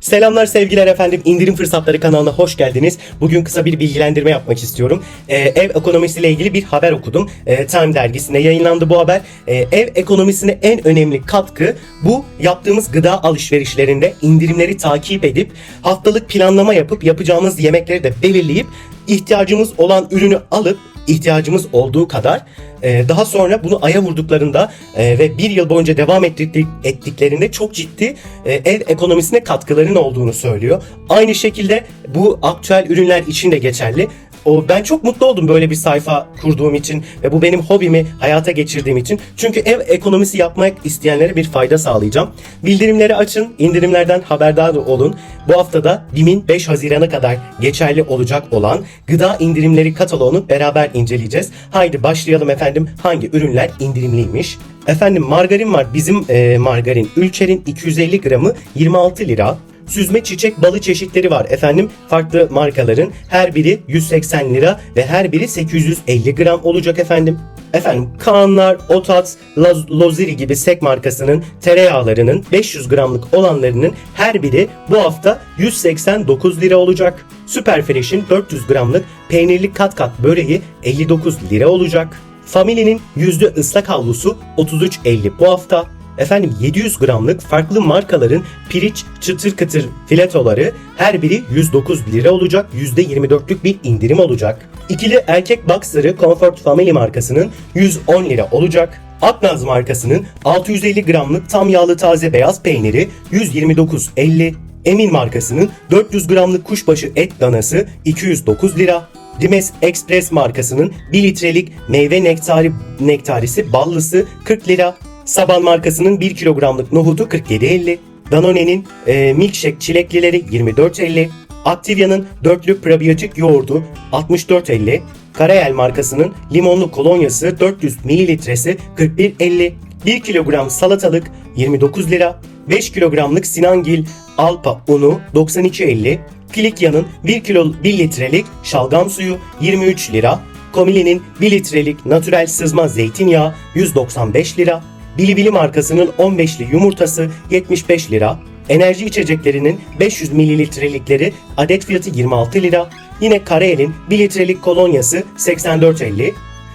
Selamlar sevgiler efendim. İndirim Fırsatları kanalına hoş geldiniz. Bugün kısa bir bilgilendirme yapmak istiyorum. Ee, ev ekonomisiyle ilgili bir haber okudum. Ee, Time dergisinde yayınlandı bu haber. Ee, ev ekonomisine en önemli katkı bu yaptığımız gıda alışverişlerinde indirimleri takip edip haftalık planlama yapıp yapacağımız yemekleri de belirleyip ihtiyacımız olan ürünü alıp ihtiyacımız olduğu kadar e, daha sonra bunu aya vurduklarında e, ve bir yıl boyunca devam ettik, ettiklerinde çok ciddi e, ev ekonomisine katkıların olduğunu söylüyor. Aynı şekilde bu aktüel ürünler için de geçerli. O ben çok mutlu oldum böyle bir sayfa kurduğum için ve bu benim hobimi hayata geçirdiğim için. Çünkü ev ekonomisi yapmak isteyenlere bir fayda sağlayacağım. Bildirimleri açın, indirimlerden haberdar olun. Bu haftada BİM'in 5 Haziran'a kadar geçerli olacak olan gıda indirimleri kataloğunu beraber inceleyeceğiz. Haydi başlayalım efendim hangi ürünler indirimliymiş. Efendim margarin var. Bizim e, margarin Ülker'in 250 gramı 26 lira. Süzme çiçek balı çeşitleri var efendim. Farklı markaların her biri 180 lira ve her biri 850 gram olacak efendim. Efendim Kaanlar, Otat, Laz- Loziri gibi Sek markasının tereyağlarının 500 gramlık olanlarının her biri bu hafta 189 lira olacak. Süper Fresh'in 400 gramlık peynirli kat kat böreği 59 lira olacak. Family'nin yüzde ıslak havlusu 33.50 bu hafta. Efendim 700 gramlık farklı markaların piriç çıtır kıtır filetoları her biri 109 lira olacak. %24'lük bir indirim olacak. İkili erkek boxer'ı Comfort Family markasının 110 lira olacak. Aknaz markasının 650 gramlık tam yağlı taze beyaz peyniri 129.50. Emin markasının 400 gramlık kuşbaşı et danası 209 lira. Dimes Express markasının 1 litrelik meyve nektari, nektarisi ballısı 40 lira. Saban markasının 1 kilogramlık nohutu 47.50. Danone'nin e, milkshake çileklileri 24.50. Activia'nın dörtlü probiyotik yoğurdu 64.50. Karayel markasının limonlu kolonyası 400 mililitresi 41.50. 1 kilogram salatalık 29 lira. 5 kilogramlık Sinangil Alpa unu 92.50. Kilikya'nın 1 kilo 1 litrelik şalgam suyu 23 lira. Komili'nin 1 litrelik natürel sızma zeytinyağı 195 lira. Bilibili markasının 15'li yumurtası 75 lira. Enerji içeceklerinin 500 mililitrelikleri adet fiyatı 26 lira. Yine Karayel'in 1 litrelik kolonyası 84.50.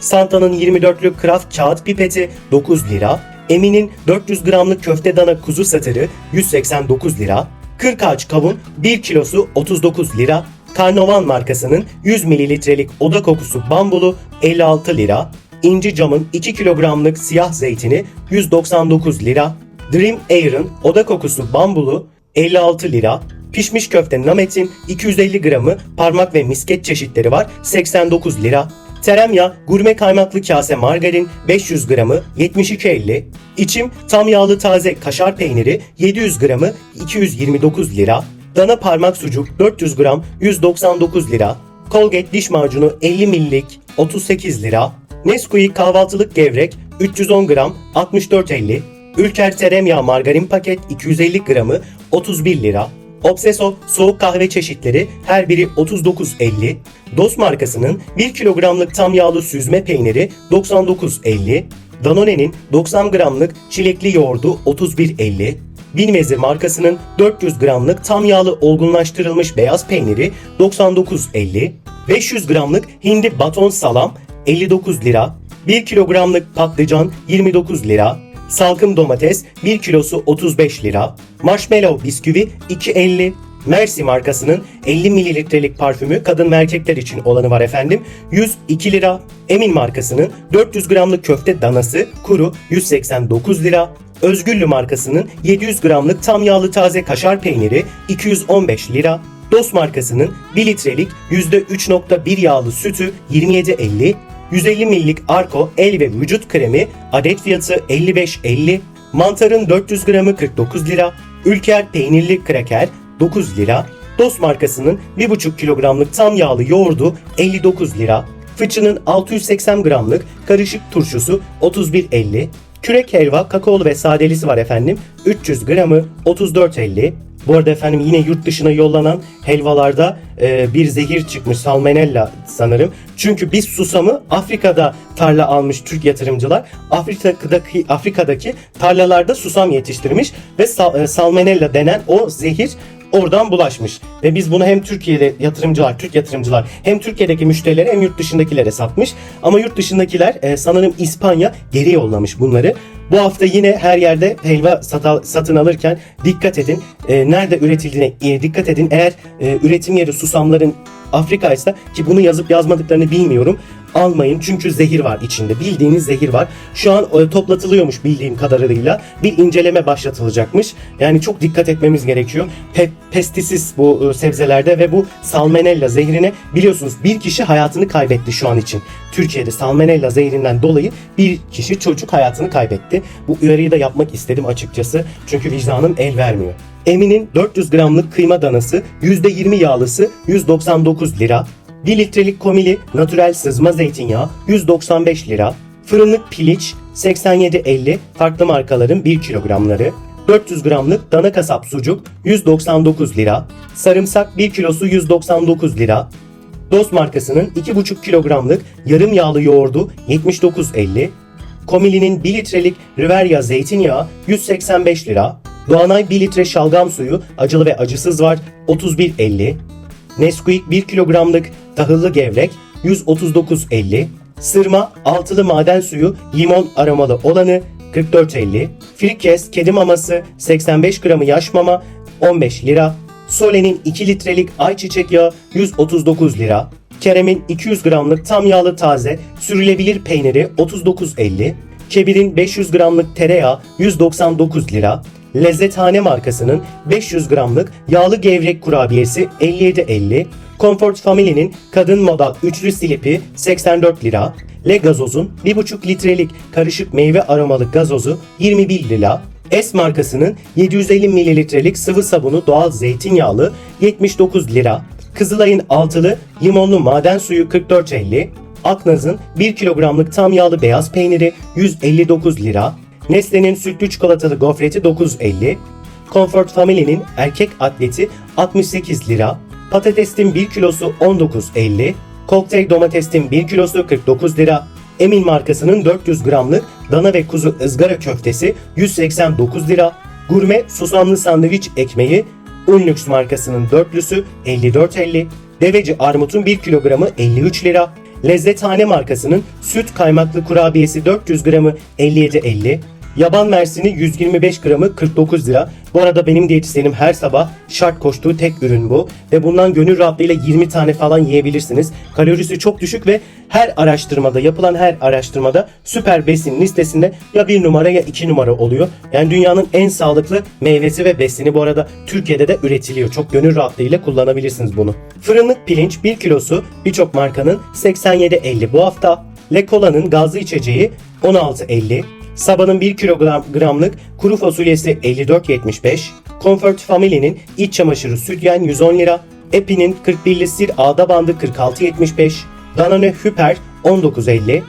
Santa'nın 24'lük kraft kağıt pipeti 9 lira. Emin'in 400 gramlık köfte dana kuzu satırı 189 lira. 40 ağaç kavun 1 kilosu 39 lira. Karnovan markasının 100 mililitrelik oda kokusu bambulu 56 lira. İnci camın 2 kilogramlık siyah zeytini 199 lira. Dream Air'ın oda kokusu bambulu 56 lira. Pişmiş köfte nametin 250 gramı parmak ve misket çeşitleri var 89 lira. Teremya gurme kaymaklı kase margarin 500 gramı 72.50. İçim tam yağlı taze kaşar peyniri 700 gramı 229 lira. Dana parmak sucuk 400 gram 199 lira. Colgate diş macunu 50 millik 38 lira. Nesquik kahvaltılık gevrek 310 gram 64.50. Ülker tereyağı margarin paket 250 gramı 31 lira. Obseso soğuk kahve çeşitleri her biri 39.50. Dost markasının 1 kilogramlık tam yağlı süzme peyniri 99.50. Danone'nin 90 gramlık çilekli yoğurdu 31.50. Binmezi markasının 400 gramlık tam yağlı olgunlaştırılmış beyaz peyniri 99.50. 500 gramlık hindi baton salam 59 lira. 1 kilogramlık patlıcan 29 lira. Salkım domates 1 kilosu 35 lira. Marshmallow bisküvi 2.50. Mercy markasının 50 mililitrelik parfümü kadın ve erkekler için olanı var efendim. 102 lira. Emin markasının 400 gramlık köfte danası kuru 189 lira. Özgürlü markasının 700 gramlık tam yağlı taze kaşar peyniri 215 lira. Dost markasının 1 litrelik %3.1 yağlı sütü 27.50. 150 millik Arko el ve vücut kremi adet fiyatı 55.50. Mantarın 400 gramı 49 lira. Ülker peynirli kraker 9 lira. Dost markasının 1,5 kilogramlık tam yağlı yoğurdu 59 lira. Fıçının 680 gramlık karışık turşusu 31.50. Kürek helva, kakaolu ve sadelisi var efendim. 300 gramı 34.50. Bu arada efendim yine yurt dışına yollanan helvalarda e, bir zehir çıkmış salmonella sanırım. Çünkü biz susamı Afrika'da tarla almış Türk yatırımcılar. Afrika'daki Afrika'daki tarlalarda susam yetiştirmiş ve sal- e, salmonella denen o zehir oradan bulaşmış. Ve biz bunu hem Türkiye'de yatırımcılar, Türk yatırımcılar hem Türkiye'deki müşterilere hem yurt dışındakilere satmış. Ama yurt dışındakiler e, sanırım İspanya geri yollamış bunları. Bu hafta yine her yerde helva sata- satın alırken dikkat edin. E, nerede üretildiğine e, dikkat edin. Eğer e, üretim yeri susamların Afrika ise ki bunu yazıp yazmadıklarını bilmiyorum. Almayın çünkü zehir var içinde. Bildiğiniz zehir var. Şu an e, toplatılıyormuş bildiğim kadarıyla. Bir inceleme başlatılacakmış. Yani çok dikkat etmemiz gerekiyor. Pe- pestisis bu e, sebzelerde ve bu salmonella zehrine biliyorsunuz bir kişi hayatını kaybetti şu an için. Türkiye'de salmonella zehrinden dolayı bir kişi çocuk hayatını kaybetti. Bu uyarıyı da yapmak istedim açıkçası. Çünkü vicdanım el vermiyor. Emin'in 400 gramlık kıyma danası %20 yağlısı 199 lira. 1 litrelik komili natürel sızma zeytinyağı 195 lira. Fırınlık piliç 87.50 farklı markaların 1 kilogramları. 400 gramlık dana kasap sucuk 199 lira. Sarımsak 1 kilosu 199 lira. Dost markasının 2,5 kilogramlık yarım yağlı yoğurdu 79.50. Komili'nin 1 litrelik Riveria zeytinyağı 185 lira. Doğanay 1 litre şalgam suyu acılı ve acısız var 31.50. Nesquik 1 kilogramlık tahıllı gevrek 139.50. Sırma altılı maden suyu limon aromalı olanı 44.50. Frikes kedi maması 85 gramı yaş mama 15 lira. Sole'nin 2 litrelik ayçiçek yağı 139 lira. Kerem'in 200 gramlık tam yağlı taze sürülebilir peyniri 39.50. Kebir'in 500 gramlık tereyağı 199 lira. Lezzethane markasının 500 gramlık yağlı gevrek kurabiyesi 57.50. Comfort Family'nin kadın moda üçlü silipi 84 lira. Le Gazoz'un 1,5 litrelik karışık meyve aromalı gazozu 21 lira. S markasının 750 mililitrelik sıvı sabunu doğal zeytinyağlı 79 lira. Kızılay'ın altılı limonlu maden suyu 44.50. Aknaz'ın 1 kilogramlık tam yağlı beyaz peyniri 159 lira. Nestle'nin sütlü çikolatalı gofreti 9.50. Comfort Family'nin erkek atleti 68 lira. Patatesin 1 kilosu 19.50. Kokteyl domatesin 1 kilosu 49 lira. Emin markasının 400 gramlık dana ve kuzu ızgara köftesi 189 lira. Gurme susamlı sandviç ekmeği Unlux markasının dörtlüsü 54.50. Deveci armutun 1 kilogramı 53 lira. Lezzethane markasının süt kaymaklı kurabiyesi 400 gramı 57.50. Yaban mersini 125 gramı 49 lira. Bu arada benim diyetisyenim her sabah şart koştuğu tek ürün bu. Ve bundan gönül rahatlığıyla 20 tane falan yiyebilirsiniz. Kalorisi çok düşük ve her araştırmada yapılan her araştırmada süper besin listesinde ya 1 numara ya 2 numara oluyor. Yani dünyanın en sağlıklı meyvesi ve besini bu arada Türkiye'de de üretiliyor. Çok gönül rahatlığıyla kullanabilirsiniz bunu. Fırınlık pirinç 1 kilosu birçok markanın 87.50 bu hafta. Le Cola'nın gazlı içeceği 16.50. Sabah'ın 1 kilogramlık kuru fasulyesi 54.75. Comfort Family'nin iç çamaşırı sütyen 110 lira. Epi'nin 41'li sir ağda bandı 46.75. Danone Hyper 19.50.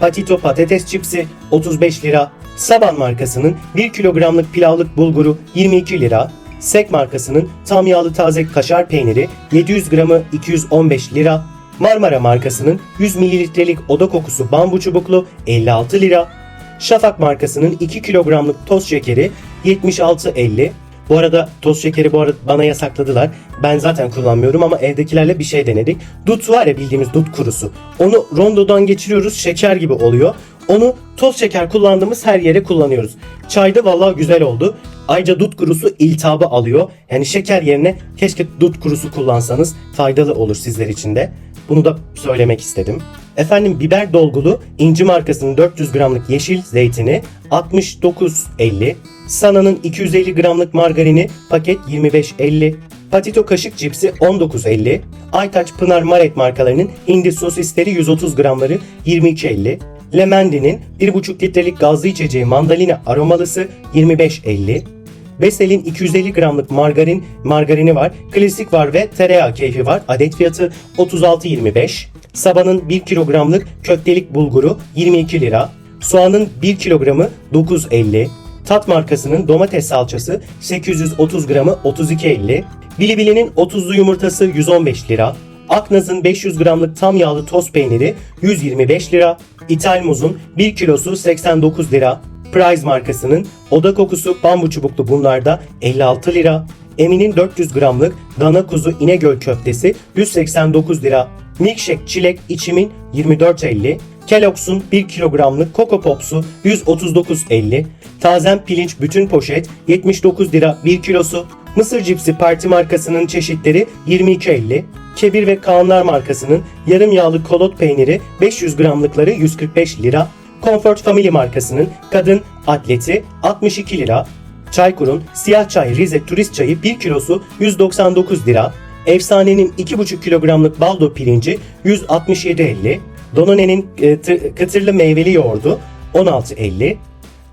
Patito patates çipsi 35 lira. Saban markasının 1 kilogramlık pilavlık bulguru 22 lira. Sek markasının tam yağlı taze kaşar peyniri 700 gramı 215 lira. Marmara markasının 100 mililitrelik oda kokusu bambu çubuklu 56 lira. Şafak markasının 2 kilogramlık toz şekeri 76.50. Bu arada toz şekeri bu arada bana yasakladılar. Ben zaten kullanmıyorum ama evdekilerle bir şey denedik. Dut var ya bildiğimiz dut kurusu. Onu rondodan geçiriyoruz şeker gibi oluyor. Onu toz şeker kullandığımız her yere kullanıyoruz. Çayda vallahi güzel oldu. Ayrıca dut kurusu iltihabı alıyor. Yani şeker yerine keşke dut kurusu kullansanız faydalı olur sizler için de. Bunu da söylemek istedim. Efendim biber dolgulu inci markasının 400 gramlık yeşil zeytini 69.50. Sana'nın 250 gramlık margarini paket 25.50. Patito kaşık cipsi 19.50. Aytaç Pınar Maret markalarının hindi sosisleri 130 gramları 22.50. Lemendi'nin 1,5 litrelik gazlı içeceği mandalina aromalısı 25.50. Besel'in 250 gramlık margarin margarini var. Klasik var ve tereyağı keyfi var. Adet fiyatı 36.25. Sabah'ın 1 kilogramlık köftelik bulguru 22 lira. Soğanın 1 kilogramı 9.50. Tat markasının domates salçası 830 gramı 32.50. Bilibili'nin 30'lu yumurtası 115 lira. Aknaz'ın 500 gramlık tam yağlı toz peyniri 125 lira. İthal muzun 1 kilosu 89 lira. Prize markasının oda kokusu bambu çubuklu bunlarda 56 lira. Emin'in 400 gramlık dana kuzu İnegöl köftesi 189 lira. Milkshake çilek içimin 24.50. Kellogg's'un 1 kilogramlık Coco Pops'u 139.50. Tazen pirinç bütün poşet 79 lira 1 kilosu. Mısır cipsi parti markasının çeşitleri 22.50. Kebir ve Kaanlar markasının yarım yağlı kolot peyniri 500 gramlıkları 145 lira. Comfort Family markasının kadın atleti 62 lira. Çaykur'un siyah çay Rize turist çayı 1 kilosu 199 lira. Efsanenin 2,5 kilogramlık baldo pirinci 167.50. Donone'nin e, tı- kıtırlı meyveli yoğurdu 16.50.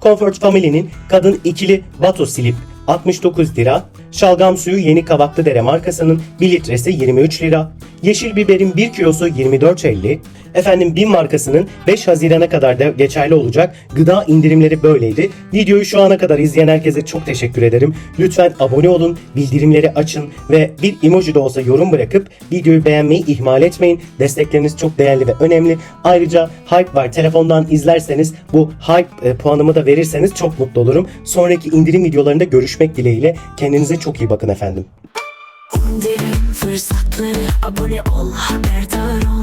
Comfort Family'nin kadın ikili bato silip 69 lira. Şalgam suyu Yeni Kavaklı Dere markasının 1 litresi 23 lira. Yeşil biberin 1 kilosu 24.50. Efendim BİM markasının 5 Haziran'a kadar da geçerli olacak gıda indirimleri böyleydi. Videoyu şu ana kadar izleyen herkese çok teşekkür ederim. Lütfen abone olun, bildirimleri açın ve bir emoji de olsa yorum bırakıp videoyu beğenmeyi ihmal etmeyin. Destekleriniz çok değerli ve önemli. Ayrıca Hype var. Telefondan izlerseniz bu Hype e, puanımı da verirseniz çok mutlu olurum. Sonraki indirim videolarında görüşmek dileğiyle. Kendinize çok iyi bakın efendim. Fırsatları abone ol haberdar ol